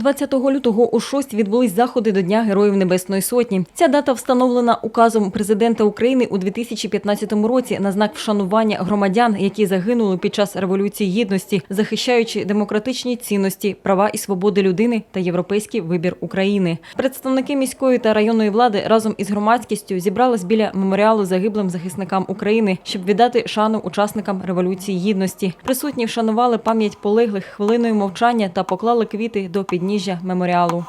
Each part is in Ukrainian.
20 лютого у 6 відбулись заходи до Дня Героїв Небесної Сотні. Ця дата встановлена указом президента України у 2015 році на знак вшанування громадян, які загинули під час революції гідності, захищаючи демократичні цінності, права і свободи людини та європейський вибір України. Представники міської та районної влади разом із громадськістю зібрались біля меморіалу загиблим захисникам України, щоб віддати шану учасникам революції гідності. Присутні вшанували пам'ять полеглих хвилиною мовчання та поклали квіти до підніжжя меморіалу.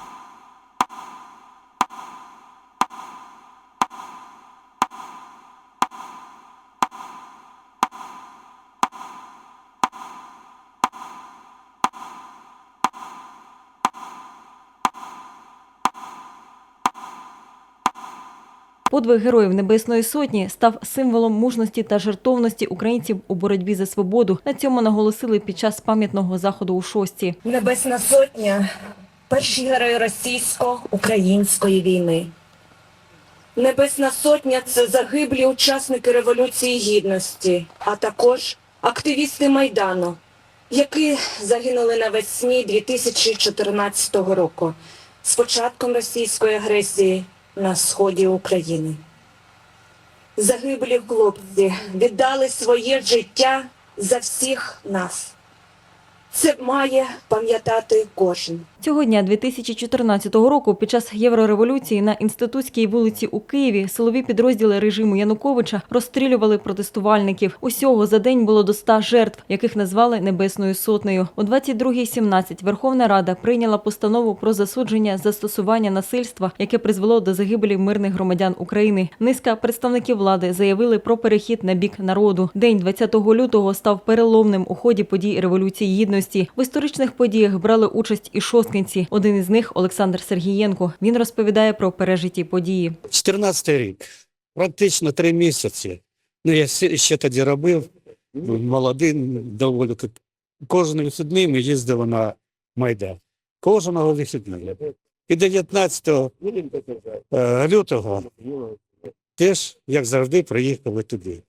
Подвиг героїв Небесної Сотні став символом мужності та жертовності українців у боротьбі за свободу. На цьому наголосили під час пам'ятного заходу у шості. Небесна сотня перші герої російсько-української війни. Небесна сотня це загиблі учасники Революції Гідності, а також активісти Майдану, які загинули навесні 2014 року з початком російської агресії на сході України. Загиблі хлопці віддали своє життя за всіх нас. Це має пам'ятати кожен. Цього дня 2014 року під час єврореволюції на інститутській вулиці у Києві силові підрозділи режиму Януковича розстрілювали протестувальників. Усього за день було до 100 жертв, яких назвали Небесною сотнею. У 22.17 Верховна Рада прийняла постанову про засудження застосування насильства, яке призвело до загибелі мирних громадян України. Низка представників влади заявили про перехід на бік народу. День 20 лютого став переломним у ході подій революції гідності. В історичних подіях брали участь і шосткинці. Один із них Олександр Сергієнко. Він розповідає про пережиті події. 14-й рік, практично три місяці. Ну, я ще тоді робив, молодий, доволі. вихідний ми їздили на Майдан. Кожного вихідного. І 19 е, лютого теж, як завжди, приїхали туди.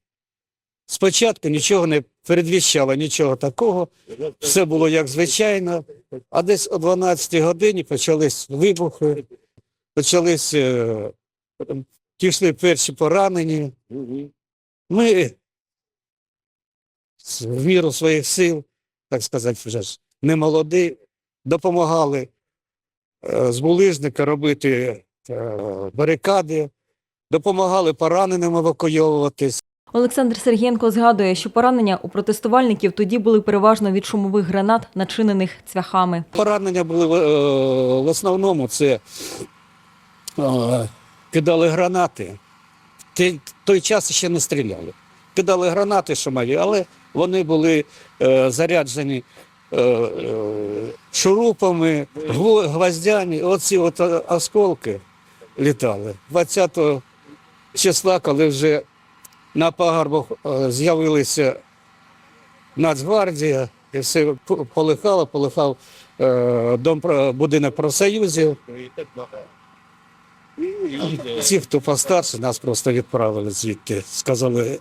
Спочатку нічого не передвіщало, нічого такого. Все було як звичайно. А десь о 12 годині почались вибухи, почались е, пішли перші поранені. Ми в міру своїх сил, так сказати, вже ж не молоді, допомагали е, з булижника робити е, барикади, допомагали пораненим евакуйовуватись. Олександр Сергієнко згадує, що поранення у протестувальників тоді були переважно від шумових гранат, начинених цвяхами. Поранення були е, в основному це е, кидали гранати. Той час ще не стріляли. Кидали гранати шумові, але вони були е, заряджені шурупами, гвоздями. Оці от осколки літали. 20 числа, коли вже на пагорбах е, з'явилися Нацгвардія, і все полихало, полихав е, дом будинок профсоюзів. Ті, хто постарше, нас просто відправили звідти. Сказали,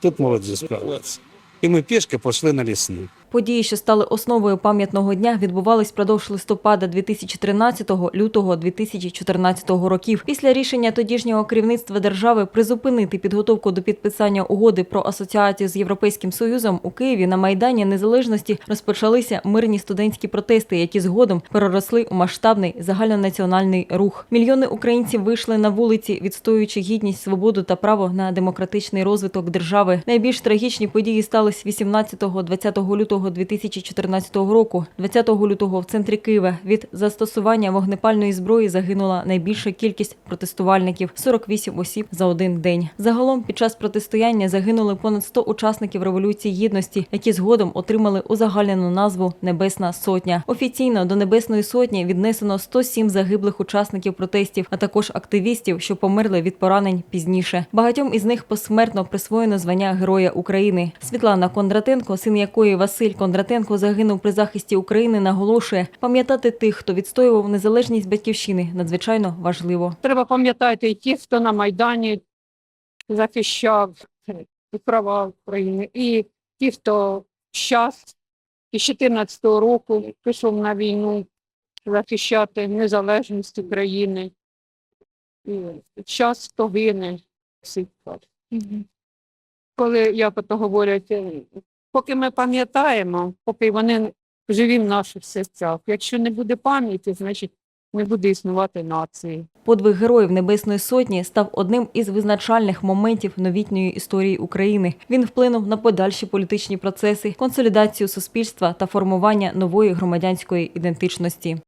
тут молоді справляться. І ми пішки пішли на лісні. Події, що стали основою пам'ятного дня, відбувались впродовж листопада 2013 лютого 2014 років. Після рішення тодішнього керівництва держави призупинити підготовку до підписання угоди про асоціацію з Європейським Союзом у Києві на майдані Незалежності розпочалися мирні студентські протести, які згодом переросли у масштабний загальнонаціональний рух. Мільйони українців вийшли на вулиці, відстоюючи гідність, свободу та право на демократичний розвиток держави. Найбільш трагічні події стались 18-20 лютого 2014 року. 20 лютого в центрі Києва від застосування вогнепальної зброї загинула найбільша кількість протестувальників 48 осіб за один день. Загалом під час протистояння загинули понад 100 учасників революції гідності, які згодом отримали узагальнену назву Небесна Сотня. Офіційно до Небесної Сотні віднесено 107 загиблих учасників протестів, а також активістів, що померли від поранень пізніше. Багатьом із них посмертно присвоєно звання Героя України. Світлана Кондратенко, син якої Василь Кондратенко загинув при захисті України, наголошує, пам'ятати тих, хто відстоював незалежність батьківщини, надзвичайно важливо. Треба пам'ятати і ті, хто на Майдані захищав і права України, і ті, хто час із 14 року пішов на війну захищати незалежність України. І час то гине всіх. Коли як ото говорять, е, поки ми пам'ятаємо, поки вони живі в наших серцях. Якщо не буде пам'яті, значить не буде існувати нації. Подвиг героїв Небесної Сотні став одним із визначальних моментів новітньої історії України. Він вплинув на подальші політичні процеси, консолідацію суспільства та формування нової громадянської ідентичності.